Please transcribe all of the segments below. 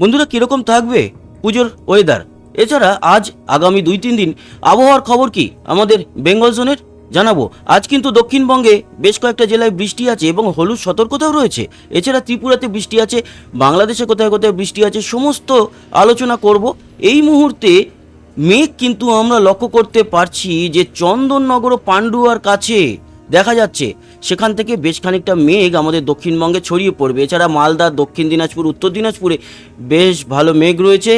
বন্ধুরা কীরকম থাকবে পুজোর ওয়েদার এছাড়া আজ আগামী দুই তিন দিন আবহাওয়ার খবর কি? আমাদের বেঙ্গল জোনের জানাব। আজ কিন্তু দক্ষিণবঙ্গে বেশ কয়েকটা জেলায় বৃষ্টি আছে এবং হলুদ সতর্কতাও রয়েছে। এছাড়া ত্রিপুরাতে বৃষ্টি আছে, বাংলাদেশে কোথায় কোথায় বৃষ্টি আছে সমস্ত আলোচনা করব। এই মুহূর্তে মেঘ কিন্তু আমরা লক্ষ্য করতে পারছি যে চন্দননগর ও পান্ডুয়ার কাছে দেখা যাচ্ছে, সেখান থেকে বেশ খানিকটা মেঘ আমাদের দক্ষিণবঙ্গে ছড়িয়ে পড়বে। এছাড়া মালদা, দক্ষিণ দিনাজপুর, উত্তর দিনাজপুরে বেশ ভালো মেঘ রয়েছে।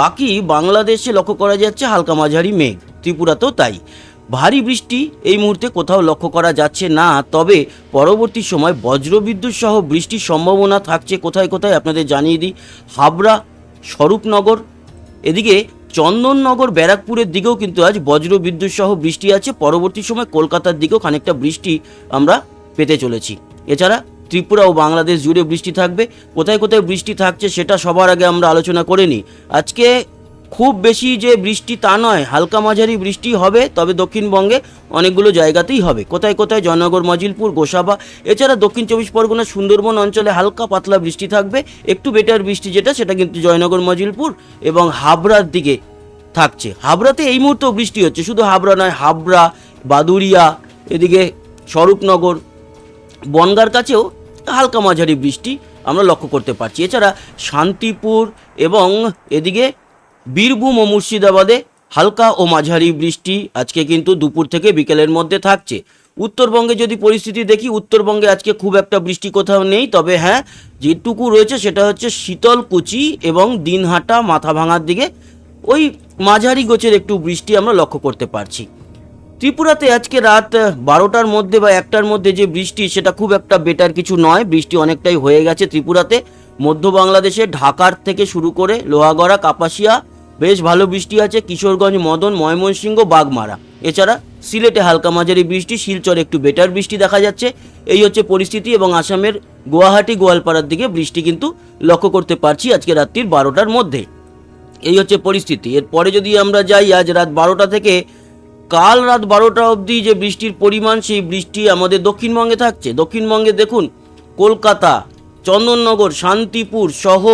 বাকি বাংলাদেশে লক্ষ্য করা যাচ্ছে হালকা মাঝারি মেঘ, ত্রিপুরাতেও তাই। ভারী বৃষ্টি এই মুহূর্তে কোথাও লক্ষ্য করা যাচ্ছে না, তবে পরবর্তী সময় বজ্রবিদ্যুৎ সহ বৃষ্টির সম্ভাবনা থাকছে। কোথায় কোথায় আপনাদের জানিয়ে দিই, হাবড়া, স্বরূপনগর, এদিকে চন্দননগর ব্যারাকপুরের দিকেও কিন্তু আজ বজ্র বিদ্যুৎ সহ বৃষ্টি আছে। পরবর্তী সময় কলকাতার দিকেও খানিকটা বৃষ্টি আমরা পেতে চলেছি। এছাড়া ত্রিপুরা ও বাংলাদেশ জুড়ে বৃষ্টি থাকবে। কোথায় কোথায় বৃষ্টি থাকছে সেটা সবার আগে আমরা আলোচনা করে নিই। আজকে খুব বেশি যে বৃষ্টি তা নয়, হালকা মাঝারি বৃষ্টি হবে, তবে দক্ষিণবঙ্গে অনেকগুলো জায়গাতেই হবে। কোথায় কোথায়? জয়নগর, মজিলপুর, গোসাবা। এছাড়া দক্ষিণ চব্বিশ পরগনা, সুন্দরবন অঞ্চলে হালকা পাতলা বৃষ্টি থাকবে। একটু বেটার বৃষ্টি যেটা, সেটা কিন্তু জয়নগর, মজিলপুর এবং হাবড়ার দিকে থাকছে। হাবড়াতে এই মুহূর্তেও বৃষ্টি হচ্ছে। শুধু হাবড়া নয়, হাবড়া বাদুরিয়া এদিকে স্বরূপনগর, বনগার কাছেও হালকা মাঝারি বৃষ্টি আমরা লক্ষ্য করতে পারছি। এছাড়া শান্তিপুর এবং এদিকে বীরভূম ও মুর্শিদাবাদে হালকা ও মাঝারি বৃষ্টি আজকে কিন্তু দুপুর থেকে বিকেলের মধ্যে থাকছে। উত্তরবঙ্গে যদি পরিস্থিতি দেখি, উত্তরবঙ্গে আজকে খুব একটা বৃষ্টি কোথাও নেই। তবে হ্যাঁ যেটুকু রয়েছে সেটা হচ্ছে শীতলকুচি এবং দিনহাটা মাথা ভাঙার দিকে ওই মাঝারি গোছের একটু বৃষ্টি আমরা লক্ষ্য করতে পারছি। ত্রিপুরাতে আজকে রাত বারোটার মধ্যে বা একটার মধ্যে যে বৃষ্টি, সেটা খুব একটা বেটার কিছু নয়। বৃষ্টি অনেকটাই হয়ে গেছে ত্রিপুরাতে। মধ্য বাংলাদেশে ঢাকার থেকে শুরু করে লোহাগড়া, কাপাসিয়া বেশ ভালো বৃষ্টি আছে কিশোরগঞ্জ, মদন, ময়মনসিংহ, বাগমারা। এছাড়া সিলেটে হালকা মাঝারি বৃষ্টি, শিলচরে একটু বেটার বৃষ্টি দেখা যাচ্ছে। এই হচ্ছে পরিস্থিতি এবং আসামের গুয়াহাটি, গোয়ালপাড়ার দিকে বৃষ্টি কিন্তু লক্ষ্য করতে পারছি আজকে রাত্রির বারোটার মধ্যে। এই হচ্ছে পরিস্থিতি। এরপরে যদি আমরা যাই, আজ রাত বারোটা থেকে কাল রাত বারোটা অবধি যে বৃষ্টির পরিমাণ, সেই বৃষ্টি আমাদের দক্ষিণবঙ্গে থাকছে। দক্ষিণবঙ্গে দেখুন, কলকাতা চন্দননগর, শান্তিপুর সহ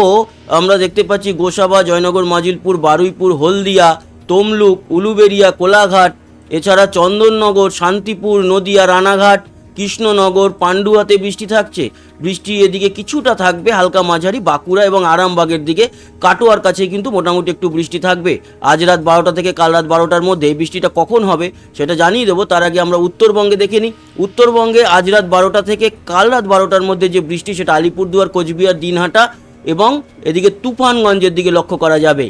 আমরা দেখতে পাচ্ছি গোসাবা, জয়নগর, মাজিলপুর, বারুইপুর, হলদিয়া, তমলুক, উলুবেরিয়া, কোলাঘাট, এছাড়া চন্দননগর, শান্তিপুর, নদিয়া, রানাঘাট কৃষ্ণনগর, পান্ডুয়াতে বৃষ্টি থাকছে। বৃষ্টি এদিকে কিছুটা থাকবে, হালকা মাঝারি, বাঁকুড়া এবং আরামবাগের দিকে। কাটোয়ার কাছে কিন্তু মোটামুটি একটু বৃষ্টি থাকবে। আজ রাত বারোটা থেকে কাল রাত বারোটার মধ্যে বৃষ্টিটা কখন হবে সেটা জানিয়ে দেবো। তার আগে আমরা উত্তরবঙ্গে দেখে নিই। উত্তরবঙ্গে আজ রাত বারোটা থেকে কাল রাত বারোটার মধ্যে যে বৃষ্টি, সেটা আলিপুরদুয়ার, কোচবিহার, দিনহাটা এবং এদিকে তুফানগঞ্জের দিকে লক্ষ্য করা যাবে।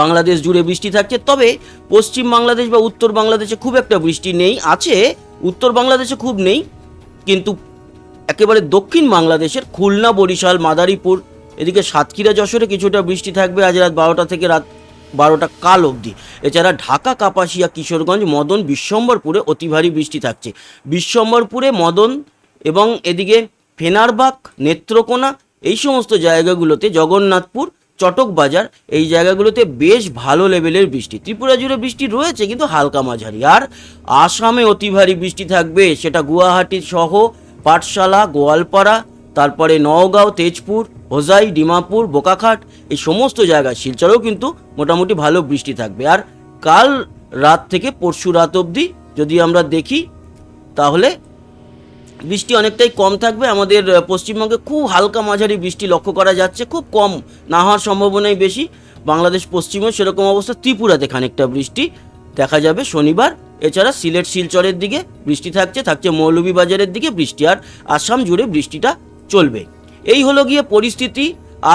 বাংলাদেশ জুড়ে বৃষ্টি থাকছে, তবে পশ্চিম বাংলাদেশ বা উত্তর বাংলাদেশে খুব একটা বৃষ্টি নেই, আছে, উত্তর বাংলাদেশে খুব নেই, কিন্তু একেবারে দক্ষিণ বাংলাদেশের খুলনা, বরিশাল, মাদারীপুর, এদিকে সাতক্ষীরা, যশোরে কিছুটা বৃষ্টি থাকবে আজ রাত বারোটা থেকে রাত বারোটা কাল অবধি। এছাড়া ঢাকা, কাপাসিয়া, কিশোরগঞ্জ, মদন, বিশ্বম্বরপুরে অতি ভারী বৃষ্টি থাকছে। বিশ্বম্বরপুরে মদন এবং এদিকে ফেনারবাগ, নেত্রকোনা, এই সমস্ত জায়গাগুলোতে জগন্নাথপুর চটক বাজার, এই জায়গাগুলোতে বেশ ভালো লেভেলের বৃষ্টি। ত্রিপুরা জুড়ে বৃষ্টি রয়েছে, কিন্তু হালকা মাঝারি। আর আসামে অতি ভারী বৃষ্টি থাকবে, সেটা গুয়াহাটি সহ পাঠশালা, গোয়ালপাড়া, তারপরে নওগাঁও, তেজপুর, হোজাই, ডিমাপুর, বোকাখাট, এই সমস্ত জায়গায় শিলচরেও কিন্তু মোটামুটি ভালো বৃষ্টি থাকবে। আর কাল রাত থেকে পরশু রাত অবধি যদি আমরা দেখি, তাহলে বৃষ্টি অনেকটাই কম থাকবে। আমাদের পশ্চিমবঙ্গে খুব হালকা মাঝারি বৃষ্টি লক্ষ্য করা যাচ্ছে, খুব কম না হওয়ার সম্ভাবনাই বেশি। বাংলাদেশ পশ্চিমে সেরকম অবস্থা, ত্রিপুরাতে খানিকটা বৃষ্টি দেখা যাবে শনিবার। এছাড়া সিলেট, শিলচরের দিকে বৃষ্টি থাকছে থাকছে মৌলভীবাজারের দিকে বৃষ্টি আর আসাম জুড়ে বৃষ্টিটা চলবে। এই হলো গিয়ে পরিস্থিতি।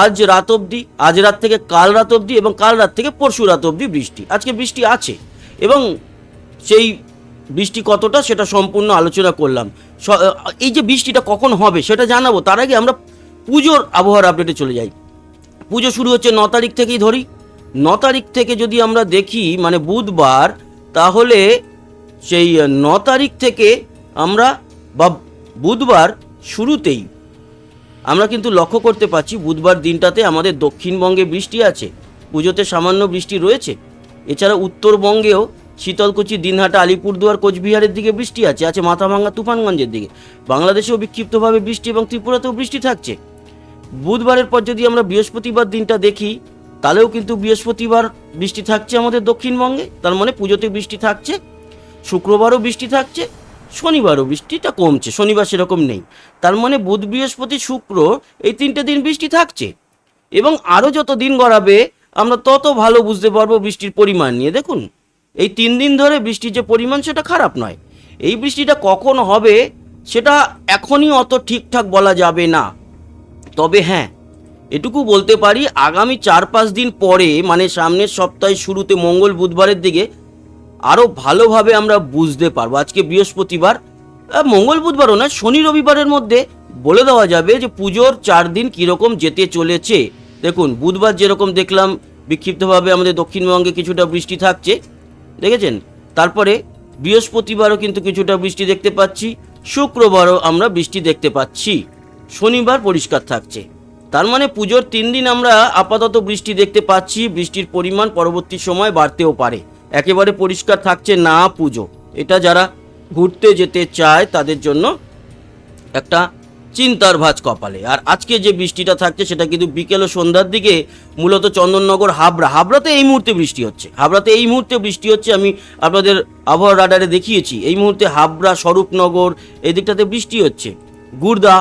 আজ রাত অবধি, আজ রাত থেকে কাল রাত অবধি এবং কাল রাত থেকে পরশু রাত অবধি বৃষ্টি। আজকে বৃষ্টি আছে এবং সেই বৃষ্টি কতটা সেটা সম্পূর্ণ আলোচনা করলাম। এই যে বৃষ্টিটা কখন হবে সেটা জানাব, তার আগে আমরা পুজোর আবহাওয়ার আপডেটে চলে যাই। পুজো শুরু হচ্ছে ন তারিখ থেকেই ধরি। ন তারিখ থেকে যদি আমরা দেখি মানে বুধবার, তাহলে সেই ন তারিখ থেকে আমরা, বা বুধবার শুরুতেই আমরা কিন্তু লক্ষ্য করতে পারছি, বুধবার দিনটাতে আমাদের দক্ষিণবঙ্গে বৃষ্টি আছে, পুজোতে সামান্য বৃষ্টি রয়েছে। এছাড়া উত্তরবঙ্গেও শীতলকুচি, দিনহাটা, আলিপুরদুয়ার, কোচবিহারের দিকে বৃষ্টি আছে আছে মাথাভাঙ্গা, তুফানগঞ্জের দিকে। বাংলাদেশেও বিক্ষিপ্তভাবে বৃষ্টি এবং ত্রিপুরাতেও বৃষ্টি থাকছে। বুধবারের পর যদি আমরা বৃহস্পতিবার দিনটা দেখি, তাহলেও কিন্তু বৃহস্পতিবার বৃষ্টি থাকছে আমাদের দক্ষিণবঙ্গে। তার মানে পুজোতে বৃষ্টি থাকছে, শুক্রবারও বৃষ্টি থাকছে, শনিবারও বৃষ্টিটা কমছে, শনিবার সেরকম নেই। তার মানে বুধ, বৃহস্পতি, শুক্র এই তিনটে দিন বৃষ্টি থাকছে। এবং আরও যত দিন গড়াবে, আমরা তত ভালো বুঝতে পারব বৃষ্টির পরিমাণ নিয়ে। দেখুন এই তিন দিন ধরে বৃষ্টির যে পরিমাণ, সেটা খারাপ নয়। এই বৃষ্টিটা কখন হবে, সেটা এখনই অত ঠিকঠাক বলা যাবে না। তবে হ্যাঁ এটুকু বলতে পারি, আগামী চার পাঁচ দিন পরে মানে সামনের সপ্তাহে শুরুতে, মঙ্গল বুধবারের দিকে আরও ভালোভাবে আমরা বুঝতে পারব। আজকে বৃহস্পতিবার মঙ্গল বুধবারও না শনি রবিবারের মধ্যে বলে দেওয়া যাবে যে পুজোর চার দিন কীরকম যেতে চলেছে। দেখুন, বুধবার যেরকম দেখলাম, বিক্ষিপ্তভাবে আমাদের দক্ষিণবঙ্গে কিছুটা বৃষ্টি থাকছে। দেখেছেন? তারপরে বৃহস্পতিবারও কিন্তু কিছুটা বৃষ্টি দেখতে পাচ্ছি, শুক্রবারও আমরা বৃষ্টি দেখতে পাচ্ছি। শনিবার পরিষ্কার থাকছে। তার মানে পুজোর তিন দিন আমরা আপাতত বৃষ্টি দেখতে পাচ্ছি, বৃষ্টির পরিমাণ পরবর্তী সময় বাড়তেও পারে। একেবারে পরিষ্কার থাকছে না পুজো। এটা যারা ঘুরতে যেতে চায় তাদের জন্য একটা চিন্তার ভাঁজ কপালে। আর আজকে যে বৃষ্টিটা থাকছে, সেটা কিন্তু বিকেল ও সন্ধ্যার দিকে মূলত চন্দননগর, হাবড়া। হাবড়াতে এই মুহূর্তে বৃষ্টি হচ্ছে। হাবড়াতে এই মুহূর্তে বৃষ্টি হচ্ছে, আমি আপনাদের আবহাওয়া রাডারে দেখিয়েছি। এই মুহূর্তে হাবড়া, স্বরূপনগর এই দিকটাতে বৃষ্টি হচ্ছে। গুড়দা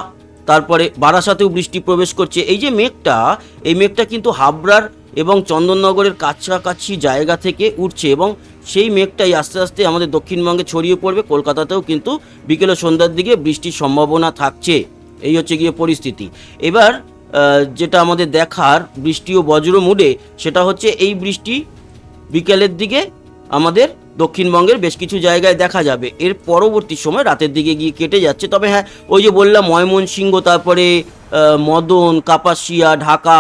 তারপরে বারাসাতেও বৃষ্টি প্রবেশ করছে। এই যে মেঘটা, এই মেঘটা কিন্তু হাবড়ার এবং চন্দননগরের কাছাকাছি জায়গা থেকে উঠছে এবং সেই মেঘটাই আস্তে আস্তে আমাদের দক্ষিণবঙ্গে ছড়িয়ে পড়বে। কলকাতাতেও কিন্তু বিকেলে সন্ধ্যার দিকে বৃষ্টির সম্ভাবনা থাকছে। এই হচ্ছে গিয়ে পরিস্থিতি। এবার যেটা আমাদের দেখার বৃষ্টি ও বজ্র মুডে, সেটা হচ্ছে এই বৃষ্টি বিকেলের দিকে আমাদের দক্ষিণবঙ্গের বেশ কিছু জায়গায় দেখা যাবে। এর পরবর্তী সময় রাতের দিকে গিয়ে কেটে যাচ্ছে। তবে হ্যাঁ ওই যে বললাম, ময়মনসিংহ, তারপরে মদন, কাপাসিয়া, ঢাকা,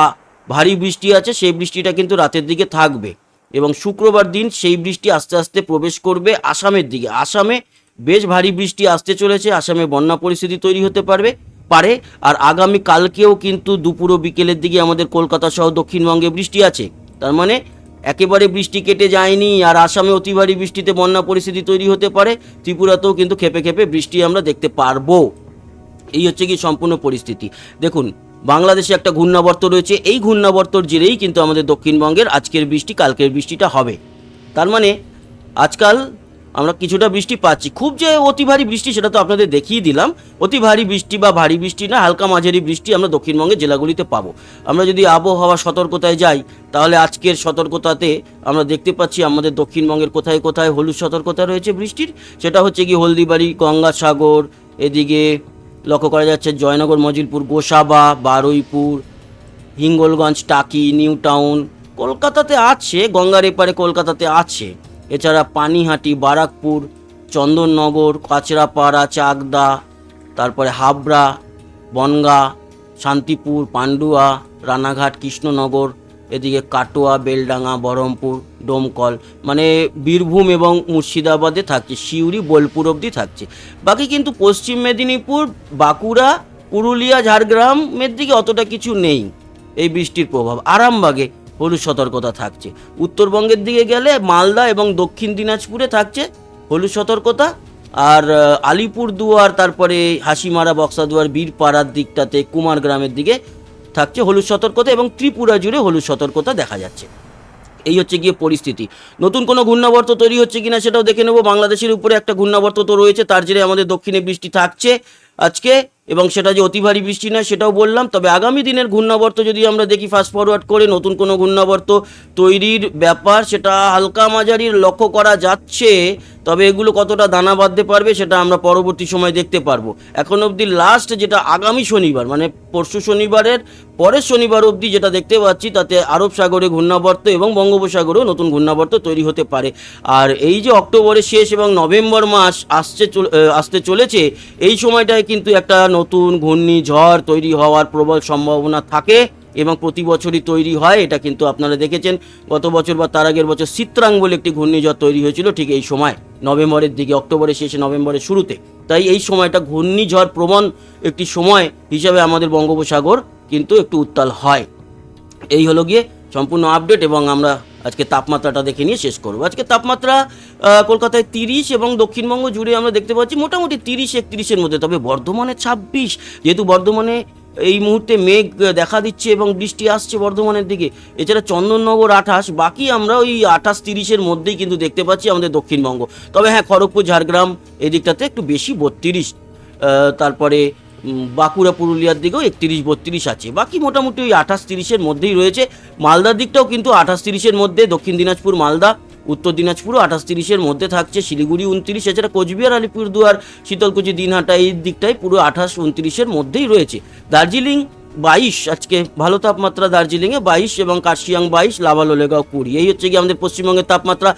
ভারী বৃষ্টি আছে, সেই বৃষ্টিটা কিন্তু রাতের দিকে থাকবে। এবং শুক্রবার দিন সেই বৃষ্টি আস্তে আস্তে প্রবেশ করবে আসামের দিকে। আসামে বেশ ভারী বৃষ্টি আসতে চলেছে। আসামে বন্যা পরিস্থিতি তৈরি হতে পারবে। পারে, আর আগামী কালকেও কিন্তু দুপুর ও বিকেলের দিকে আমাদের কলকাতা সহ দক্ষিণবঙ্গে বৃষ্টি আছে। তার মানে একেবারে বৃষ্টি কেটে যায়নি, আর আসামে অতি ভারী বৃষ্টিতে বন্যা পরিস্থিতি তৈরি হতে পারে, ত্রিপুরাতেও কিন্তু খেপে খেপে বৃষ্টি আমরা দেখতে পারব। এই হচ্ছে কি সম্পূর্ণ পরিস্থিতি। দেখুন, বাংলাদেশে একটা ঘূর্ণাবর্ত রয়েছে, এই ঘূর্ণাবর্তর জেরেই কিন্তু আমাদের দক্ষিণবঙ্গের আজকের বৃষ্টি, কালকের বৃষ্টিটা হবে। তার মানে আজকাল আমরা কিছুটা বৃষ্টি পাচ্ছি। খুব যে অতি ভারী বৃষ্টি সেটা তো আপনাদের দেখিয়ে দিলাম। অতি ভারী বৃষ্টি বা ভারী বৃষ্টি না, হালকা মাঝারি বৃষ্টি আমরা দক্ষিণবঙ্গের জেলাগুলিতে পাবো। আমরা যদি আবহাওয়া সতর্কতায় যাই, তাহলে আজকের সতর্কতাতে আমরা দেখতে পাচ্ছি আমাদের দক্ষিণবঙ্গের কোথায় কোথায় হলুদ সতর্কতা রয়েছে বৃষ্টির। সেটা হচ্ছে কি হলদিবাড়ি, গঙ্গাসাগর, এদিকে লক্ষ্য করা যাচ্ছে জয়নগর, মজিলপুর, গোসাবা, বারুইপুর, হিঙ্গলগঞ্জ, টাকি নিউ টাউন কলকাতাতে আছে, গঙ্গার এপারে কলকাতাতে আছে। এছাড়া পানিহাটি, বারাকপুর, চন্দননগর, কাচরাপাড়া, চাকদা, তারপরে হাবড়া, বনগা, শান্তিপুর, পান্ডুয়া, রানাঘাট, কৃষ্ণনগর, এদিকে কাটোয়া, বেলডাঙ্গা, বহরমপুর, ডোমকল মানে বীরভূম এবং মুর্শিদাবাদে থাকছে, সিউড়ি, বোলপুর অবধি থাকছে। বাকি কিন্তু পশ্চিম মেদিনীপুর, বাঁকুড়া, পুরুলিয়া, ঝাড়গ্রামের দিকে অতটা কিছু নেই, এই বৃষ্টির প্রভাব। আরামবাগে হলুদ সতর্কতা থাকছে। উত্তরবঙ্গের দিকে গেলে মালদা এবং দক্ষিণ দিনাজপুরে থাকছে হলুদ সতর্কতা। আর আহ, আলিপুরদুয়ার তারপরে হাসিমারা বক্সাদুয়ার বীরপাড়ার দিকটাতে কুমার গ্রামের দিকে থাকছে হলুদ সতর্কতা এবং ত্রিপুরা জুড়ে হলুদ সতর্কতা দেখা যাচ্ছে। এই হচ্ছে গিয়ে পরিস্থিতি। নতুন কোনো ঘূর্ণাবর্ত তৈরি হচ্ছে কিনা সেটাও দেখে নেব। বাংলাদেশের উপরে একটা ঘূর্ণাবর্ত তো রয়েছে তার জেরে আমাদের দক্ষিণে বৃষ্টি থাকছে। আজকে এবং সেটা যে অতি ভারী বৃষ্টি নয়, সেটাও বললাম। তবে আগামী দিনের ঘূর্ণাবর্ত যদি আমরা দেখি ফাস্ট ফরওয়ার্ড করে নতুন কোনো ঘূর্ণাবর্ত তৈরির ব্যাপার, সেটা হালকা মাঝারির লক্ষ্য করা যাচ্ছে, তবে এগুলো কতটা দানা বাঁধতে পারবে সেটা আমরা পরবর্তী সময় দেখতে পারব। এখন অবধি লাস্ট যেটা আগামী শনিবার মানে পরশু শনিবারের পরের শনিবার অবধি যেটা দেখতে পাচ্ছি, তাতে আরব সাগরে ঘূর্ণাবর্ত এবং বঙ্গোপসাগরেও নতুন ঘূর্ণাবর্ত তৈরি হতে পারে। আর এই যে অক্টোবরের শেষ এবং নভেম্বর মাস আসছে আসতে চলেছে, এই সময়টায় কিন্তু একটা নতুন ঘূর্ণিঝড় তৈরি হওয়ার প্রবল সম্ভাবনা থাকে এবং প্রতি বছরই তৈরি হয়, এটা কিন্তু আপনারা দেখেছেন। গত বছর বা তার আগের বছর চিত্রাং বলে একটি ঘূর্ণিঝড় তৈরি হয়েছিল ঠিক এই সময়, নভেম্বরের দিকে, অক্টোবরের শেষে নভেম্বরের শুরুতে। তাই এই সময়টা ঘূর্ণিঝড় প্রবণ একটি সময় হিসাবে আমাদের বঙ্গোপসাগর কিন্তু একটু উত্তাল হয়। এই হলো গিয়ে সম্পূর্ণ আপডেট এবং আমরা আজকে তাপমাত্রাটা দেখে নিয়ে শেষ করব। আজকে তাপমাত্রা কলকাতায় তিরিশ এবং দক্ষিণবঙ্গ জুড়ে আমরা দেখতে পাচ্ছি মোটামুটি তিরিশ, একত্রিশের মধ্যে। তবে বর্ধমানে ছাব্বিশ, যেহেতু বর্ধমানে এই মুহূর্তে মেঘ দেখা দিচ্ছে এবং বৃষ্টি আসছে বর্ধমানের দিকে, এছাড়া চন্দননগর আঠাশ, বাকি আমরা ওই আঠাশ, তিরিশের মধ্যেই কিন্তু দেখতে পাচ্ছি আমাদের দক্ষিণবঙ্গ। তবে হ্যাঁ খড়গপুর, ঝাড়গ্রাম এই দিকটাতে একটু বেশি বত্রিশ তারপরে বাঁকুড়া, পুরুলিয়ার দিকেও একত্রিশ, বত্রিশ আছে। বাকি মোটামুটি ওই আঠাশ, তিরিশের মধ্যেই রয়েছে। মালদার দিকটাও কিন্তু আঠাশ, তিরিশের মধ্যে, দক্ষিণ দিনাজপুর, মালদা, উত্তর দিনাজপুরও আঠাশ, তিরিশের মধ্যে থাকছে। শিলিগুড়ি উনত্রিশ, এছাড়া কোচবিহার, আলিপুরদুয়ার, শীতলকুচি, দিনহাটা, এই দিকটাই পুরো আঠাশ, উনত্রিশের মধ্যেই রয়েছে। দার্জিলিং বাইশ, আজকে ভালো তাপমাত্রা দার্জিলিংয়ে বাইশ এবং কার্শিয়াং বাইশ লাভালোলেগাঁও কুড়ি। এই হচ্ছে কি আমাদের পশ্চিমবঙ্গের তাপমাত্রা।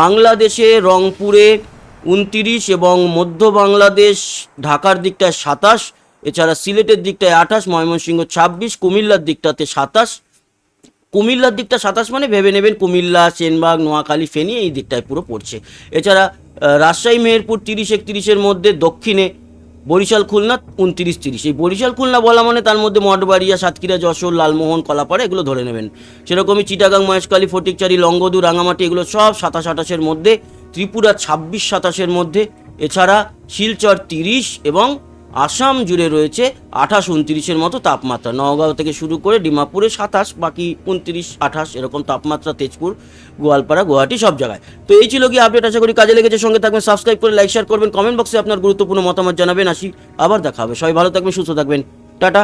বাংলাদেশে রংপুরে উনতিরিশ এবং মধ্য বাংলাদেশ, ঢাকার দিকটায় সাতাশ এছাড়া সিলেটের দিকটায় আঠাশ, ময়মনসিংহ ছাব্বিশ, কুমিল্লার দিকটাতে সাতাশ। কুমিল্লার দিকটা সাতাশ মানে ভেবে নেবেন কুমিল্লা, সেনবাগ, নোয়াখালী, ফেনী এই দিকটায় পুরো পড়ছে। এছাড়া রাজশাহী, মেহেরপুর তিরিশ একত্রিশের মধ্যে, দক্ষিণে বরিশাল, খুলনা উনত্রিশ তিরিশ। এই বরিশাল, খুলনা বলা মানে তার মধ্যে মঠবাড়িয়া, সাতক্ষীরা, যশোর, লালমোহন, কলাপাড়া এগুলো ধরে নেবেন। সেরকমই চিটাগাং, মহেশখালী, ফটিকচারি লঙ্গদু রাঙামাটি এগুলো সব সাতাশ আঠাশের মধ্যে, ত্রিপুরা ছাব্বিশ সাতাশের মধ্যে। এছাড়া শিলচর তিরিশ এবং আসাম জুড়ে রয়েছে আঠাশ, উনত্রিশের মতো তাপমাত্রা। নওগাঁও থেকে শুরু করে ডিমাপুরে সাতাশ, বাকি উনত্রিশ, আঠাশ এরকম তাপমাত্রা, তেজপুর, গোয়ালপাড়া, গুয়াহাটি সব জায়গায়। তো এই ছিল কি আপডেট আশা করি কাজে লেগেছে। সঙ্গে থাকবেন সাবস্ক্রাইব করে লাইক শেয়ার করবেন কমেন্ট বক্সে আপনার গুরুত্বপূর্ণ মতামত জানাবেন। আসি, আবার দেখা হবে। সবাই ভালো থাকবেন, সুস্থ থাকবেন। টাটা।